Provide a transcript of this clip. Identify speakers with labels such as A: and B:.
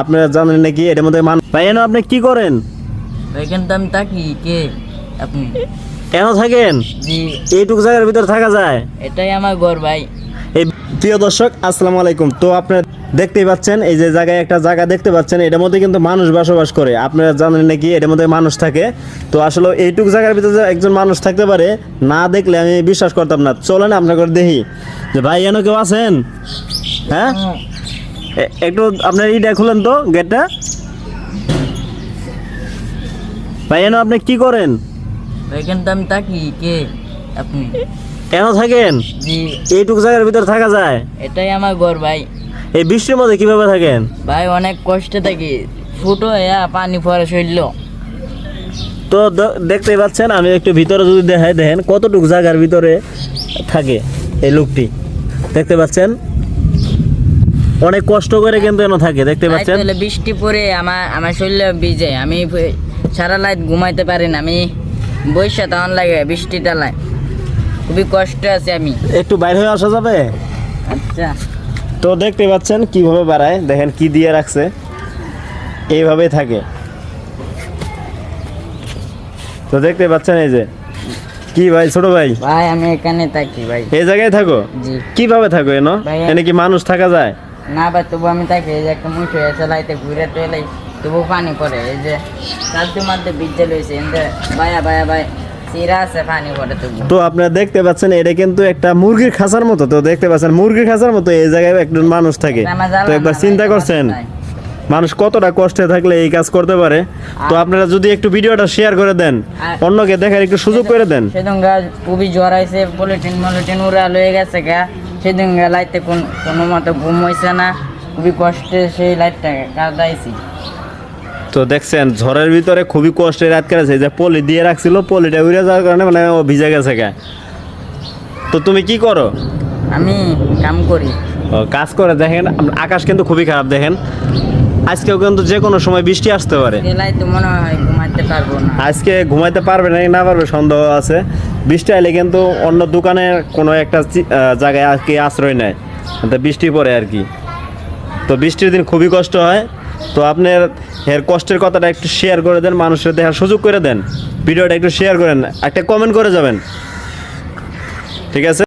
A: আপনারা জানেন নাকি? এটার মধ্যে মানুষ ভাই এনো আপনি কি করেন?
B: এখান তো আমি তাকি কে আপনি?
A: কেন থাকেন?
B: জি।
A: এইটুকু জায়গার ভিতরে থাকা যায়।
B: এটাই আমার ঘর ভাই।
A: এই প্রিয় দর্শক আসসালামু আলাইকুম। তো আপনারা দেখতেই পাচ্ছেন এই যে জায়গায় একটা জায়গা দেখতে পাচ্ছেন এটার মধ্যে কিন্তু মানুষ বসবাস করে। আপনারা জানেন নাকি এটার মধ্যে মানুষ থাকে। তো আসলে এইটুকু জায়গার ভিতরে যে একজন মানুষ থাকতে পারে না দেখলে আমি বিশ্বাস করতাম না। চলেন আপনার করে দেখি। যে ভাই এনে কেউ আছেন? হ্যাঁ? একটু আপনার ইটা খুলেন তো গেটটা ভাই এনে আপনি কি করেন?
B: এখান তো আমি তাকি কে আপনি?
A: কেন থাকেন?
B: জি।
A: এইটুকু জায়গার ভিতরে থাকা যায়?
B: এটাই আমার ঘর ভাই।
A: এই বৃষ্টির মধ্যে কীভাবে থাকেন?
B: ভাই অনেক কষ্টে থাকি। ফুটো হইয়া পানি পরে শৈল।
A: তো দেখতেই পাচ্ছেন আমি একটু ভিতরে যদি দেখাই দেখেন কতটুকু জায়গার ভিতরে থাকে এই লোকটি। দেখতে পাচ্ছেন? অনেক কষ্ট করে কিন্তু এনে থাকে দেখতে পাচ্ছেন?
B: তাহলে বৃষ্টি পরে আমার আমার শরীরে ভিজে। আমি সারা রাত ঘুমাইতে পারি না আমি বৈশা তখন লাগে বৃষ্টি টালায় খুবই কষ্ট আছে আমি।
A: একটু বাইরে হয়ে আসা যাবে?
B: আচ্ছা।
A: তো দেখতে পাচ্ছেন কীভাবে বাড়ায় দেখেন কি দিয়ে রাখছে। এইভাবেই থাকে। তো দেখতে পাচ্ছেন এই যে কি ভাই ছোট ভাই?
B: ভাই আমি এখানে থাকি ভাই।
A: এই জায়গায় থাকো?
B: জি।
A: কীভাবে থাকো এনো? এনে কি মানুষ থাকা যায়?
B: না ভাই তবু আমি থাকি এই যে একটা মুঠো এসে লাইতে ঘুরে টেলাই তবু পানি পড়ে। এই যে চালতে মারতে বিদ্যে লইছে চিরা আছে পানি পড়ে
A: তো আপনারা দেখতে পাচ্ছেন এটা কিন্তু একটা মুরগির খাঁচার মতো। তো দেখতে পাচ্ছেন মুরগির খাঁচার মতো এই জায়গায় একজন মানুষ থাকে। তো একবার চিন্তা করছেন মানুষ কতটা কষ্টে থাকলে এই কাজ করতে পারে? তো আপনারা যদি একটু ভিডিওটা শেয়ার করে দেন অন্যকে দেখার একটু সুযোগ করে দেন।
B: সেদিন খুবই জ্বর আইছে পলিটিন মলিটিন উড়া লয়ে গেছে গা। সেদিন গা লাইতে কোন কোনো মতো ঘুম হইছে না খুবই কষ্টে সেই লাইটটা কাটাইছি।
A: তো দেখছেন ঝড়ের ভিতরে খুবই কষ্টে রাত কেটেছে যে পলি দিয়ে রাখছিল পলিটা উড়ে যাওয়ার কারণে মানে ও ভিজে গেছে গা। তো তুমি কি করো?
B: আমি কাম করি।
A: ও, কাজ করে দেখেন আকাশ কিন্তু খুবই খারাপ দেখেন। আজকেও কিন্তু যে কোনো সময় বৃষ্টি আসতে পারে।
B: মনে হয় ঘুমাইতে পারব না।
A: আজকে ঘুমাইতে পারবে নাকি না পারবে সন্দেহ আছে। বৃষ্টি আইলে কিন্তু অন্য দোকানে কোনো একটা জায়গায় আর কি আশ্রয় নেয়। তো বৃষ্টি পড়ে আর কি। তো বৃষ্টির দিন খুবই কষ্ট হয়। তো আপনার এর কষ্টের কথাটা একটু শেয়ার করে দেন, মানুষের দেখার সুযোগ করে দেন। ভিডিওটা একটু শেয়ার করেন, একটা কমেন্ট করে যাবেন। ঠিক আছে?